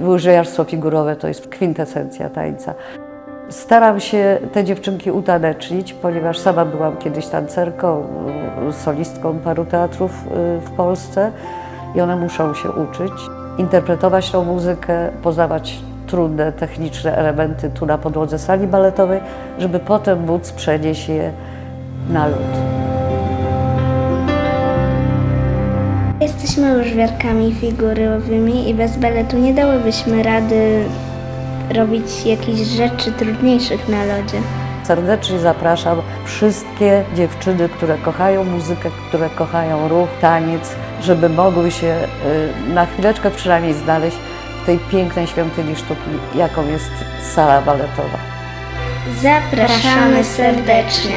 Łyżwiarstwo figurowe to jest kwintesencja tańca. Staram się te dziewczynki utanecznić, ponieważ sama byłam kiedyś tancerką, solistką paru teatrów y, w Polsce i one muszą się uczyć, interpretować tą muzykę, poznawać trudne techniczne elementy tu na podłodze sali baletowej, żeby potem móc przenieść je na lód. Jesteśmy łyżwiarkami figurowymi i bez baletu nie dałybyśmy rady robić jakichś rzeczy trudniejszych na lodzie. Serdecznie zapraszam wszystkie dziewczyny, które kochają muzykę, które kochają ruch, taniec, żeby mogły się y, na chwileczkę przynajmniej znaleźć w tej pięknej świątyni sztuki, jaką jest sala baletowa. Zapraszamy serdecznie.